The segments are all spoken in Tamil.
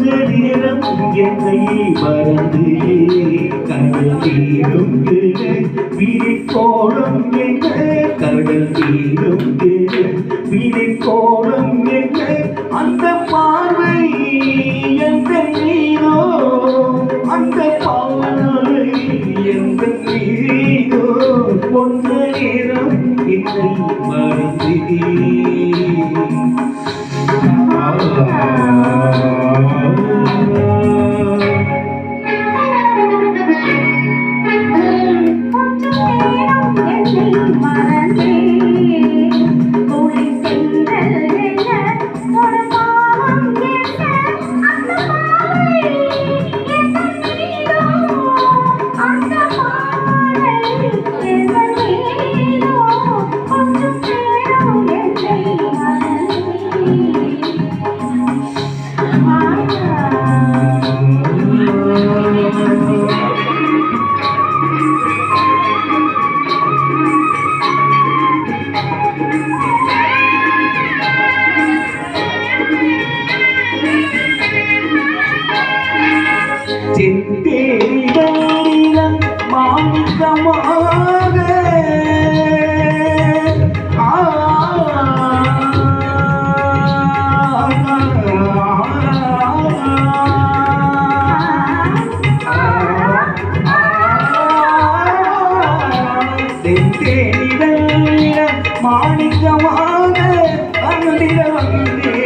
கொஞ்ச நேரம் என்னை மறந்து கடல் தீரும் விழிக்கோளம் என்ன கடல் தீரும் விழிக்கோளம் என்ன அந்த பார்வை எந்த நீரோ அந்த பார்வை எந்த நீரோ கொஞ்ச நேரம் என்னை மறந்து. செந்தேரிடம் மாணிக்கமாக அந்திர வந்தே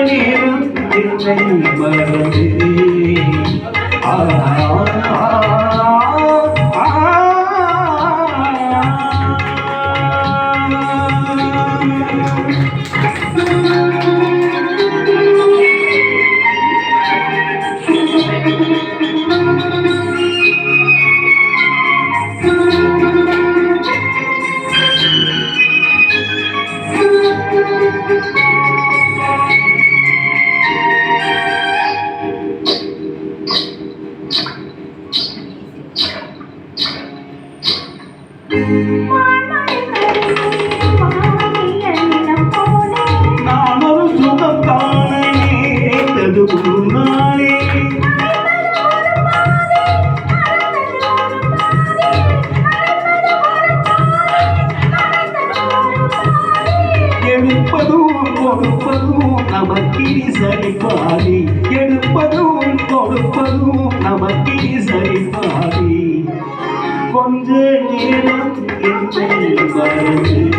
நேரம் என்னை மறந்து ஆ ஆ, ஆ, நமக்கிரி சரிபாதி எடுப்பதும் கொடுப்பதும் நமக்கிரி சரி என்னை